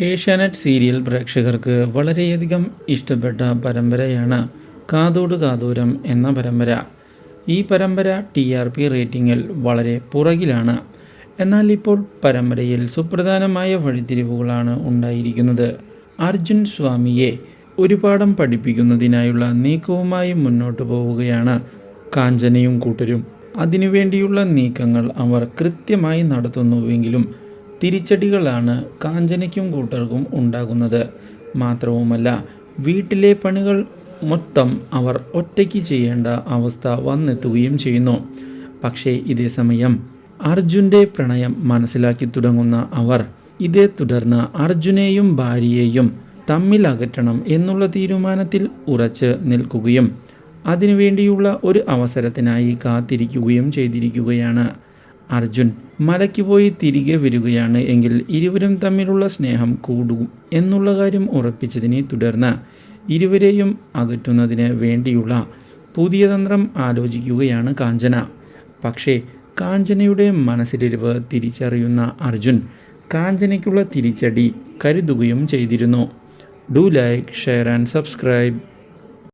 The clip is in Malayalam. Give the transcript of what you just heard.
ഏഷ്യാനെറ്റ് സീരിയൽ പ്രേക്ഷകർക്ക് വളരെയധികം ഇഷ്ടപ്പെട്ട പരമ്പരയാണ് കാതോട് കാതൂരം എന്ന പരമ്പര. ഈ പരമ്പര ടി ആർ പി റേറ്റിംഗിൽ വളരെ പുറകിലാണ്. എന്നാൽ ഇപ്പോൾ പരമ്പരയിൽ സുപ്രധാനമായ വഴിത്തിരിവുകളാണ് ഉണ്ടായിരിക്കുന്നത്. അർജുൻ സ്വാമിയെ ഒരു പാഠം പഠിപ്പിക്കുന്നതിനായുള്ള നീക്കവുമായി മുന്നോട്ട് പോവുകയാണ് കാഞ്ചനയും കൂട്ടരും. അതിനുവേണ്ടിയുള്ള നീക്കങ്ങൾ അവർ കൃത്യമായി നടത്തുന്നുവെങ്കിലും തിരിച്ചടികളാണ് കാഞ്ചനയ്ക്കും കൂട്ടർക്കും ഉണ്ടാകുന്നത്. മാത്രവുമല്ല വീട്ടിലെ പണികൾ മൊത്തം അവർ ഒറ്റയ്ക്ക് ചെയ്യേണ്ട അവസ്ഥ വന്നെത്തുകയും ചെയ്യുന്നു. പക്ഷേ ഇതേ സമയം അർജുന്റെ പ്രണയം മനസ്സിലാക്കി തുടങ്ങുന്ന അവർ ഇതേ തുടർന്ന് അർജുനെയും ഭാര്യയെയും തമ്മിൽ അകറ്റണം എന്നുള്ള തീരുമാനത്തിൽ ഉറച്ച് നിൽക്കുകയും അതിനുവേണ്ടിയുള്ള ഒരു അവസരത്തിനായി കാത്തിരിക്കുകയും ചെയ്തിരിക്കുകയാണ്. അർജുൻ മലയ്ക്ക് പോയി തിരികെ വരികയാണ് എങ്കിൽ ഇരുവരും തമ്മിലുള്ള സ്നേഹം കൂടും എന്നുള്ള കാര്യം ഉറപ്പിച്ചതിനെ തുടർന്ന് ഇരുവരെയും അകറ്റുന്നതിന് വേണ്ടിയുള്ള പുതിയ തന്ത്രം ആലോചിക്കുകയാണ് കാഞ്ചന. പക്ഷേ കാഞ്ചനയുടെ മനസ്സിലിരിവ് തിരിച്ചറിയുന്ന അർജുൻ കാഞ്ചനയ്ക്കുള്ള തിരിച്ചടി കരുതുകയും ചെയ്തിരുന്നു. Do like share and subscribe.